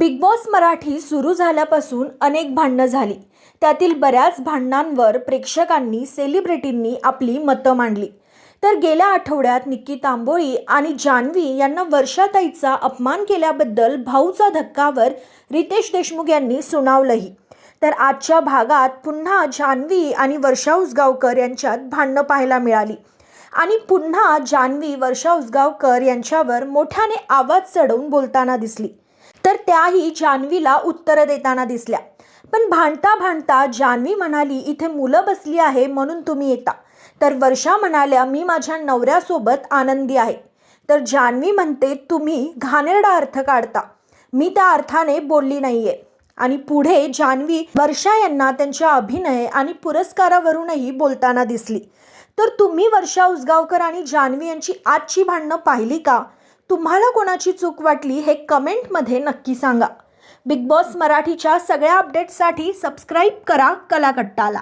Big boss Marathi सुरू झाल्यापासून अनेक भांडणं झाली. त्यातील बऱ्याच भांडणांवर प्रेक्षकांनी सेलिब्रिटींनी आपली मतं मांडली. तर गेल्या आठवड्यात निक्की तांबोळी आणि जान्हवी यांना वर्षाताईचा अपमान केल्याबद्दल भाऊचा धक्कावर रितेश देशमुख यांनी सुनावलंही. तर आजच्या भागात पुन्हा जान्हवी आणि वर्षा उसगावकर यांच्यात भांडणं पाहायला मिळाली. आणि पुन्हा जान्हवी वर्षा उसगावकर यांच्यावर मोठ्याने आवाज चढवून बोलताना दिसली. तर त्याही जान्हवीला उत्तरं देताना दिसल्या. पण भांडता भांडता जान्हवी म्हणाली इथे मुलं बसली आहे म्हणून तुम्ही येता. तर वर्षा म्हणाल्या मी माझ्या नवऱ्यासोबत आनंदी आहे. तर जान्हवी म्हणते तुम्ही घाणेरडा अर्थ काढता. मी त्या अर्थाने बोलली नाहीये. आणि पुढे जान्हवी वर्षा यांना त्यांच्या अभिनय आणि पुरस्कारावरूनही बोलताना दिसली. तर तुम्ही वर्षा उसगावकर आणि जान्हवी यांची आजची भांडणं पाहिली का? तुम्हाला कोणाची चूक वाटली हे कमेंटमध्ये नक्की सांगा. बिग बॉस मराठीच्या सगळ्या अपडेट्ससाठी सबस्क्राईब करा कलाकट्टाला.